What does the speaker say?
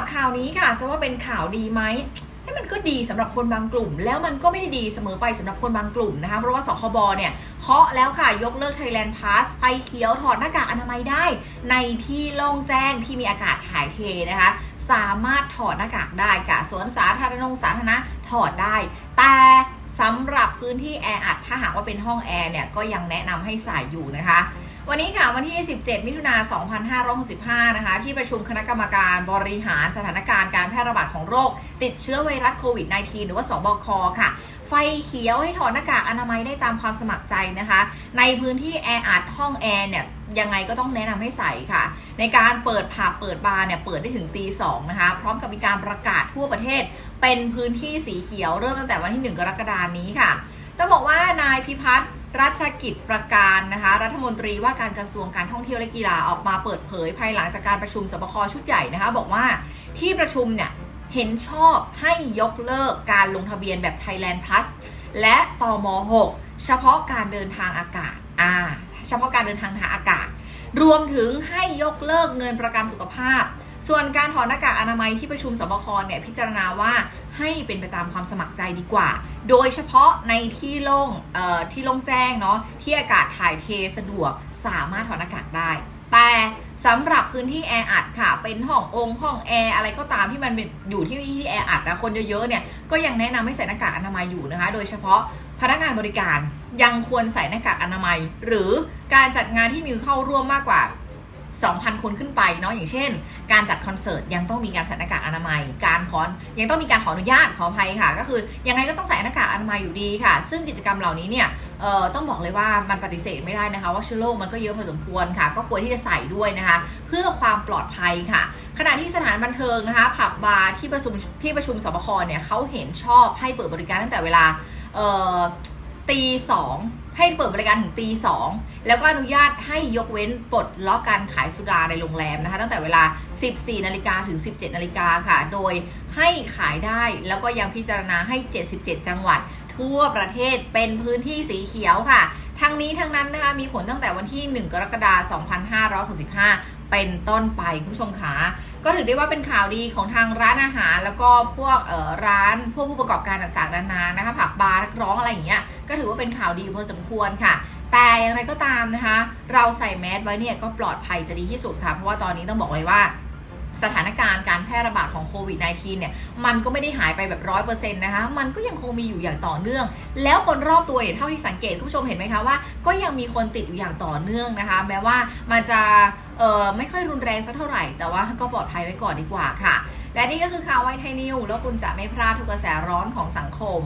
รับข่าวนี้ค่ะจะว่าเป็นข่าวดีไหมให้มันก็ดีสำหรับคนบางกลุ่ม แล้วมันก็ไม่ได้ดีเสมอไปสำหรับคนบางกลุ่มนะคะ เพราะว่าสคบเนี่ยเคาะแล้วค่ะ ยกเลิก Thailand Pass ไฟเขียวถอดหน้ากากอนามัยได้ ในที่โล่งแจ้งที่มีอากาศถ่ายเทนะคะ สามารถถอดหน้ากากได้ค่ะสวนสาธารณงสาธารณะถอดได้ แต่สำหรับพื้นที่แออัดถ้าหากว่าเป็นห้องแอร์เนี่ยก็ยังแนะนำให้ใส่อยู่นะคะ วันนี้ค่ะวันที่ 17 มิถุนา2565 นะคะ ที่ประชุมคณะกรรมการบริหารสถานการณ์การแพร่ระบาดของโรค ติดเชื้อไวรัสโควิด -19 หรือว่าสบคค่ะ ไฟเขียวให้ถอดหน้ากากอนามัยได้ตามความสมัครใจนะคะ ในพื้นที่แออัดห้องแอร์เนี่ยยังไงก็ต้องแนะนำให้ใส่ค่ะ ในการเปิดผับเปิดบาร์เนี่ยเปิดได้ถึงตีสองนะคะ พร้อมกับมีการประกาศทั่วประเทศ เป็นพื้นที่สีเขียวเริ่มตั้งแต่วันที่ 1 กรกฎาคมนี้ค่ะ ต้องบอกว่านายพิพัฒน์ รัชกิจประการนะคะ รัฐมนตรีว่าการกระทรวงการท่องเที่ยวและกีฬาออกมาเปิดเผย ภายหลังจากการประชุมสบคชุดใหญ่นะคะ บอกว่าที่ประชุมเนี่ยเห็นชอบให้ยกเลิกการลงทะเบียนแบบ Thailand Plus และตม6เฉพาะการเดินทางอากาศอ่าเฉพาะการเดินทางทางอากาศ รวมถึงให้ยกเลิกเงินประกันสุขภาพ ส่วนการถอดหน้ากากอนามัยที่ประชุมสบคเนี่ยพิจารณาว่าให้เป็นไปตามความสมัครใจดีกว่า โดยเฉพาะในที่โล่งเอ่อที่โล่งแจ้งเนาะที่อากาศถ่ายเทสะดวกสามารถถอดหน้ากากได้ แต่สำหรับพื้นที่แออัดค่ะ เป็นห้ององค์ห้องแอร์อะไรก็ตามที่มันเป็นอยู่ที่ที่แออัดนะคนเยอะๆเนี่ยก็ยังแนะนำให้ใส่หน้ากากอนามัยอยู่นะคะ โดยเฉพาะพนักงานบริการยังควรใส่หน้ากากอนามัย หรือการจัดงานที่มีเข้าร่วมมากกว่า 2,000 คนขึ้นไปเนาะอย่างเช่น การจัดคอนเสิร์ตยังต้องมีการใส่หน้ากากอนามัย การขอยังต้องมีการขออนุญาตขออภัยค่ะ ก็คือยังไงก็ต้องใส่หน้ากากอนามัยอยู่ดีค่ะ ซึ่งกิจกรรมเหล่านี้เนี่ยเอ่อต้องบอกเลยว่ามันปฏิเสธไม่ได้นะคะ ว่าเชื้อโรคมันก็เยอะพอสมควรค่ะ ก็ควรที่จะใส่ด้วยนะคะ เพื่อความปลอดภัยค่ะ ขณะที่สถานบันเทิงนะคะ ผับบาร์ที่ประชุมที่ประชุมสบคเนี่ยเขาเห็นชอบให้เปิดบริการตั้งแต่เวลาเอ่อ ตีสองให้เปิดบริการถึงตีสองแล้วก็อนุญาตให้ยกเว้นปลดล็อกการขายสุราในโรงแรมนะคะ ตั้งแต่เวลา 14 นาฬิกาถึง 17 นาฬิกาค่ะ โดยให้ขายได้แล้วก็ยังพิจารณาให้ 77 จังหวัด ทั่วประเทศเป็นพื้นที่สีเขียวค่ะทั้งนี้ทั้งนั้นนะคะมีผลตั้งแต่วันที่ 1 กรกฎาคม 2565 เป็นต้นไปคุณผู้ชมขาก็ถือได้ว่าเป็นข่าวดีของทางร้านอาหาร แล้วก็พวกเอ่อร้านพวกผู้ประกอบการต่างๆนานานะคะผับบาร์นักร้องอะไรอย่างเงี้ยก็ถือว่าเป็นข่าวดีพอสมควรค่ะ แต่อย่างไรก็ตามนะคะ เราใส่แมสไว้เนี่ยก็ปลอดภัยจะดีที่สุดค่ะ เพราะว่าตอนนี้ต้องบอกเลยว่า สถานการณ์การแพร่ระบาดของโควิด -19 เนี่ย มันก็ไม่ได้หายไปแบบร้อยเปอร์เซ็นต์นะคะ มันก็ยังคงมีอยู่อย่างต่อเนื่อง แล้วคนรอบตัวเนี่ยเท่าที่สังเกตคุณผู้ชมเห็นไหมคะว่า ก็ยังมีคนติดอยู่อย่างต่อเนื่องนะคะ แม้ว่ามันจะเอ่อไม่ค่อยรุนแรงสักเท่าไหร่ แต่ว่าก็ปลอดภัยไว้ก่อนดีกว่าค่ะ และนี่ก็คือข่าวไวไทยนิวแล้วคุณจะไม่พลาดทุกกระแสร้อนของสังคม